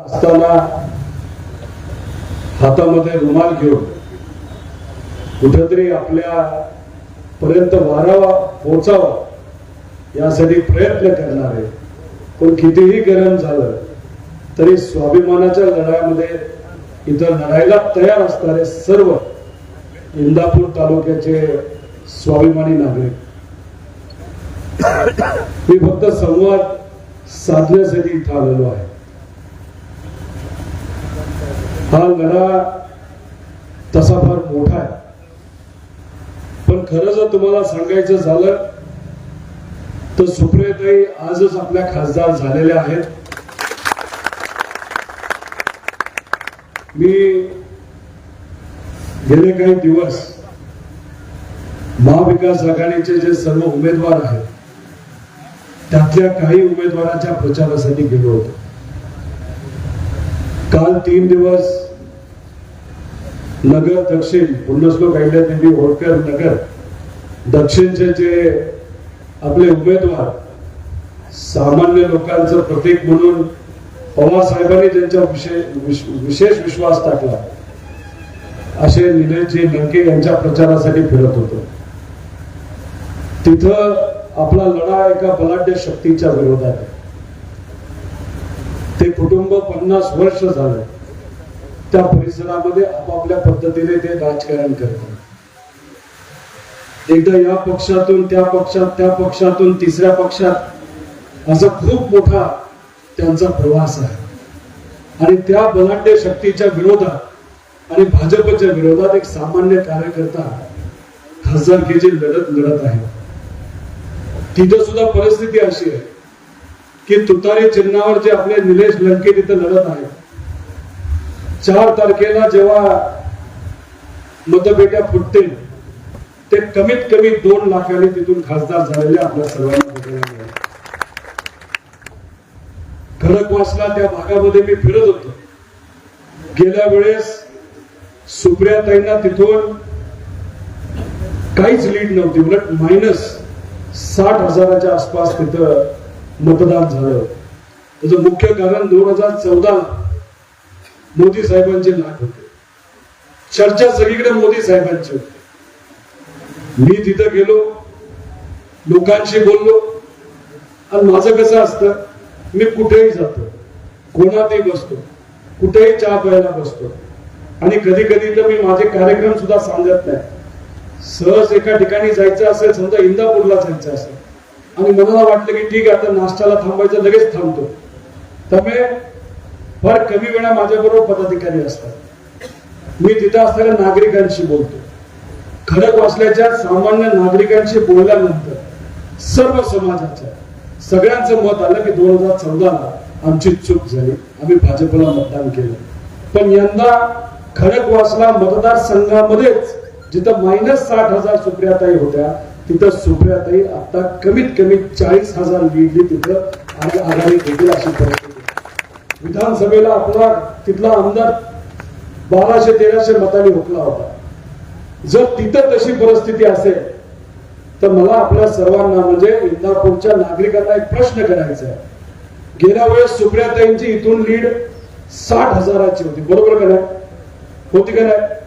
असताना हातामध्ये रुमाल घेऊन कुठेतरी आपल्या पर्यंत वारावा पोचावा यासाठी प्रयत्न करणारे. पण कितीही गरम झालं तरी स्वाभिमानाच्या लढाईमध्ये इथं लढायला तयार असणारे सर्व इंदापूर तालुक्याचे स्वाभिमानी नागरिक. मी फक्त संवाद साधण्यासाठी इथं आलेलो आहे. हा लढा तसा फार मोठा आहे. पण खरं जर तुम्हाला सांगायचं झालं तर सुप्रियाताई आजच आपल्या खासदार झालेल्या आहेत. मी गेले काही दिवस महाविकास आघाडीचे जे सर्व उमेदवार आहेत त्यातल्या काही उमेदवाराच्या प्रचारासाठी गेलो होतो. काल तीन दिवस नगर दक्षिण. पुण्यश्लोक देवी होळकर नगर. दक्षिणचे जे आपले उमेदवार सामान्य लोकांचं प्रतीक म्हणून पवारसाहेबांनी त्यांच्या विशेष विशेष विश्वास टाकला. असे निलेशजी लंके यांच्या प्रचारासाठी फिरत होतो. तिथं आपला लढा एका बलाढ्य शक्तीच्या विरोधात आहे. ते कुटुंब पन्नास वर्ष झालं. त्या परिसरामध्ये आपापल्या पद्धतीने ते राजकारण करतात. एकदा या पक्षातून त्या पक्षात त्या पक्षातून तिसऱ्या पक्षात असा खूप मोठा त्यांचा प्रवास आहे. आणि त्या बलाढ्य शक्तीच्या विरोधात आणि भाजपच्या विरोधात एक सामान्य कार्यकर्ता खासदारकीची लढत लढत आहे. तिथं सुद्धा परिस्थिती अशी आहे की तुतारी चिन्हावर जे आपले निलेश लंके तिथं लढत आहेत चार तारखेला जेव्हा मतपेट्या फुटतील ते कमीत कमी दोन लाखाने तिथून खासदार झालेले आपल्या सर्वांना खडकवासला त्या भागामध्ये मी फिरत होतो. गेल्या वेळेस सुप्रियाताईंना तिथून काहीच लीड नव्हती उलट मायनस साठ हजाराच्या आसपास तिथं मतदान झालं. त्याचं मुख्य कारण दोन हजार चौदा मोदी साहेबांचे नाक होते. चर्चा सगळीकडे मोदी साहेबांची होती. मी तिथं गेलो लोकांशी बोललो. आणि माझं कसं असतं मी कुठेही जातो कोणातही बसतो कुठेही चहा प्यायला बसतो. आणि कधी कधी तर मी माझे कार्यक्रम सुद्धा सांगत नाही. सहज एका ठिकाणी जायचं असेल समजा इंदापूरला जायचं असेल. आणि मनाला वाटलं की ठीक आहे आता नाश्त्याला थांबायचं लगेच थांबतो. त्यामुळे फार कमी वेळा माझ्याबरोबर पदाधिकारी असतात. मी तिथं असलेल्या नागरिकांशी बोलतो. खडक वाचल्याच्या सामान्य नागरिकांशी बोलल्यानंतर सर्व समाजाच्या सगळ्यांचं मत आलं की दोन हजार चौदाला आमची चूक झाली. आम्ही भाजपला मतदान केलं. पण यंदा खडकवासला मतदारसंघामध्येच जिथं मायनस साठ हजार सुप्रियाताई होत्या तिथं सुप्रियाताई आता कमीत कमी चाळीस हजार लिडली तिथं आणि आघाडी घेतील अशी परिस्थिती. विधानसभेला आपला तिथला आमदार बाराशे तेराशे मतांनी हुकला होता. जर तिथं तशी परिस्थिती असेल तर मला आपल्या सर्वांना म्हणजे इंदापूरच्या नागरिकांना एक प्रश्न करायचा आहे. गेल्या वेळेस सुप्रियाताईंची इथून लीड साठ हजाराची होती. बरोबर का नाही? होती का नाही?